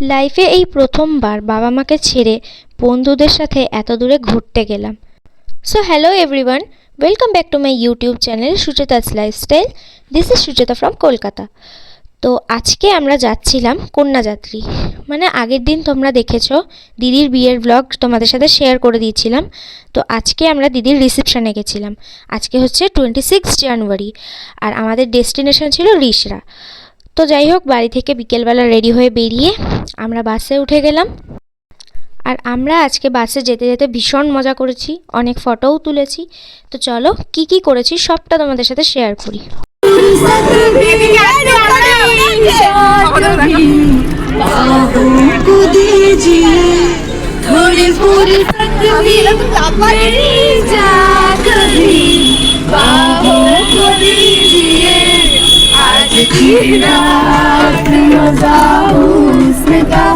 লাইফে এই প্রথমবার বাবা মাকে ছেড়ে বন্ধুদের সাথে এত দূরে ঘুরতে গেলাম। So hello everyone welcome back to my YouTube channel Sucheta's lifestyle this is Sucheta from Kolkata তো আজকে আমরা যাচ্ছিলাম কন্যাযাত্রী। মানে আগের দিন তোমরা দেখেছ, দিদির বিয়ের ব্লগ তোমাদের সাথে শেয়ার করে দিয়েছিলাম। তো আজকে আমরা দিদির রিসেপশানে গেছিলাম। আজকে হচ্ছে টোয়েন্টি সিক্স জানুয়ারি আর আমাদের ডেস্টিনেশন ছিল রিসরা। তো যাই হোক, বাড়ি থেকে বিকেলবেলা রেডি হয়ে বেরিয়ে আমরা বাসে উঠে গেলাম আর আমরা আজকে বাসে যেতে যেতে ভীষণ মজা করেছি অনেক ফটোও তুলেছি তো চলো কি কি করেছি সবটা তোমাদের সাথে শেয়ার করি को दीजिए थोड़ी पूरी मेरी जा कभी बाहों को दीजिए आज की रात मजा Canada.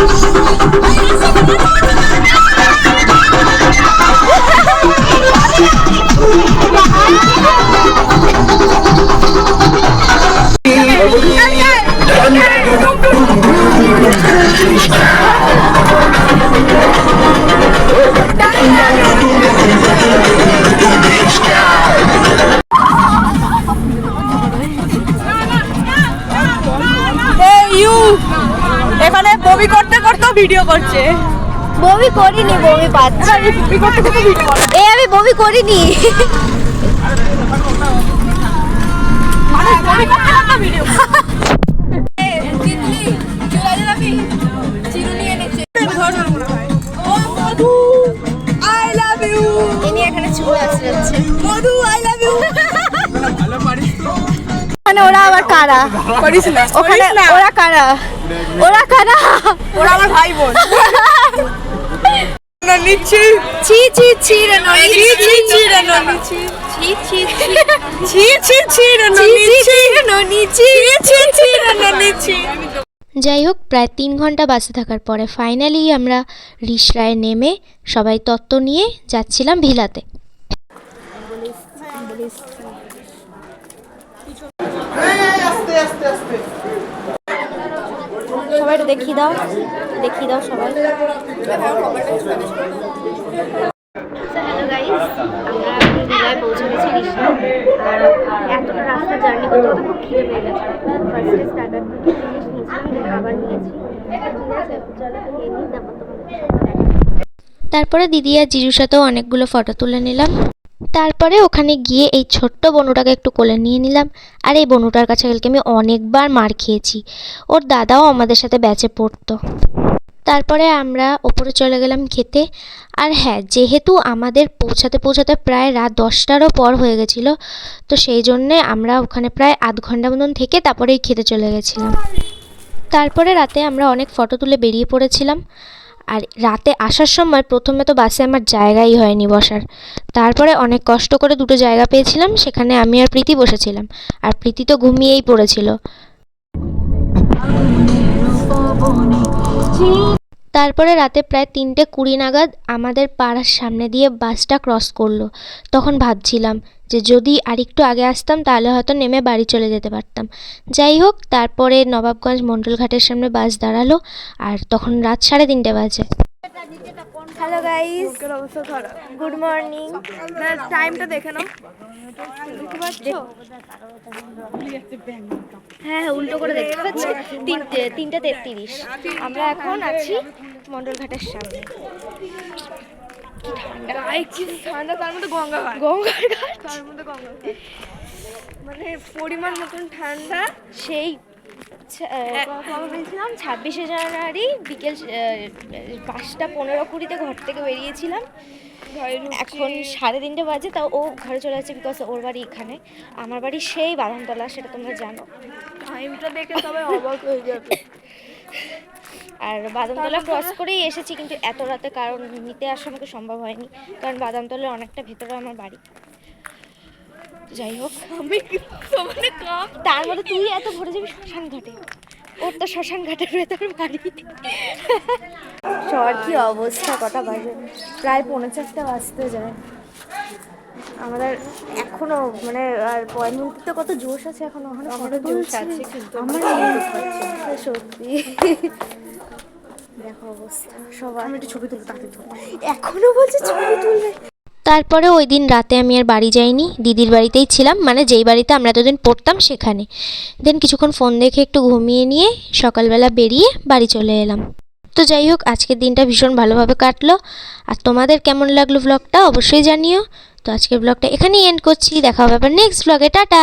Thank you. বমি করতে করতে ভিডিও করছে। বমি করিনি বমি পাচ্ছে। বমি করতে করতে ভিডিও এ আমি বমি করিনি। মানুষ বমি করতে করতে ভিডিও কারা? করিস না ওখানে ওরা কারা? ওরা কারা? ওরা আমার ভাই বোন। নিচ্ছি। ছি ছি ছি রে ছি ছি ছি রে ছি ছি ছি ছি ছি ছি। রে ছি ছি ছি। ছি ছি। ছি রে ছি। যাই হোক প্রায় তিন ঘণ্টা বাসে থাকার পরে ফাইনালি আমরা রিসরায় নেমে সবাই তত্ত্ব নিয়ে যাচ্ছিলাম ভিলাতে। সবাই একটু দেখিয়ে দাও দেখিয়ে দাও সবাই। হ্যালো গাইস আমরা এখন পৌঁছে গেছি রিসা আর এতটা রাস্তা জার্নি করতে করতে খুব খিদে পেয়ে গেছে। ফার্স্টে স্টার্টার থেকে জিনিস নিয়েছিলাম দেন আবার নিয়েছি। ঠিক আছে চলো খেয়ে নিই তারপর তোমাদের সাথে দেখা হচ্ছে। তারপরে দিদি আর জিজুর সাথেও অনেকগুলো ফটো তুলে নিলাম। তারপরে ওখানে গিয়ে এই ছোট্ট বনুটাকে একটু কোলে নিয়ে নিলাম। আর এই বনুটার কাছে গেলকে আমি অনেকবার মার খেয়েছি। ওর দাদাও আমাদের সাথে ব্যাচে পড়তো। তারপরে আমরা ওপরে চলে গেলাম খেতে। আর হ্যাঁ যেহেতু আমাদের পৌঁছাতে পৌঁছাতে প্রায় রাত দশটারও পর হয়ে গেছিল, তো সেই জন্যে আমরা ওখানে প্রায় আধ ঘণ্টা মতন থেকে তারপরেই খেতে চলে গেছিলাম। তারপরে রাতে আমরা অনেক ফটো তুলে বেরিয়ে পড়েছিলাম। আর রাতে আসার সময় প্রথমে তো বাসে আমার জায়গাই হয়নি বসার। তারপরে অনেক কষ্ট করে দুটো জায়গা পেয়েছিলাম, সেখানে আমি আর প্রীতি বসেছিলাম। আর প্রীতি তো ঘুমিয়েই পড়েছিল। তারপরে রাতে প্রায় তিনটে কুড়ি নাগাদ আমাদের পাড়ার সামনে দিয়ে বাসটা ক্রস করল। তখন ভাবছিলাম যে যদি আরেকটু আগে আসতাম তাহলে হয়তো নেমে বাড়ি চলে যেতে পারতাম। যাই হোক, তারপরে নবাবগঞ্জ মণ্ডলঘাটের সামনে বাস দাঁড়াল আর তখন রাত সাড়ে তিনটে বাজে। হ্যালো গাইস গুড মর্নিং টাইমটা দেখে নাও। হ্যাঁ হ্যাঁ উল্টো করে দেখতে পাচ্ছি। তিনটে তিনটে তেত্রিশ। আমরা এখন আছি মণ্ডলঘাটের সামনে। ঠান্ডা তার মধ্যে গঙ্গা গঙ্গার ঘাট তার মধ্যে গঙ্গা মানে পরিমাণ মতন ঠান্ডা। সেই বলছিলাম ছাব্বিশে জানুয়ারি বিকেল পাঁচটা পনেরো কুড়িতে ঘর থেকে বেরিয়েছিলাম। এখন সাড়ে তিনটে বাজে তাও ও ঘরে চলে যাচ্ছে বিকজ ওর বাড়ি এখানে। আমার বাড়ি সেই বাদামতলা সেটা তোমরা জানো। টাইমটা দেখে সবাই অবাক হয়ে যাবে। আর বাদামতলা ক্রস করেই এসেছি কিন্তু এত রাতে কারণ নিতে আসা আমাকে সম্ভব হয়নি কারণ বাদামতলার অনেকটা ভেতরে আমার বাড়ি। যাই হোক আমি কাপ তার মধ্যে তুই এত ভরে যাবি শ্মশান ঘাটে। ওর তো শ্মশান ঘাটের ভেতরে বাড়ি। সবার কি অবস্থা? কটা বাজে? প্রায় পৌনে চারটে বাজতে যায়। আমাদের এখনও মানে আর মুহূর্তে কত জোশ আছে এখনও? ওখানে জোশ আছে কিন্তু আমার সত্যি। দেখো অবস্থা সবার। আমি একটু ছবি তুলবো। এখনও বলছে ছবি তুলবে। তারপরে ওই দিন রাতে আমি আর বাড়ি যাইনি। দিদির বাড়িতেই ছিলাম মানে যেই বাড়িতে আমরা এতদিন পড়তাম সেখানে। দেন কিছুক্ষণ ফোন দেখে একটু ঘুমিয়ে নিয়ে সকালবেলা বেরিয়ে বাড়ি চলে এলাম। তো যাই হোক, আজকের দিনটা ভীষণ ভালোভাবে কাটলো। আর তোমাদের কেমন লাগল ব্লগটা অবশ্যই জানিও। তো আজকের ব্লগটা এখানেই এন্ড করছি। দেখা হবে আবার নেক্সট ব্লগে টাটা!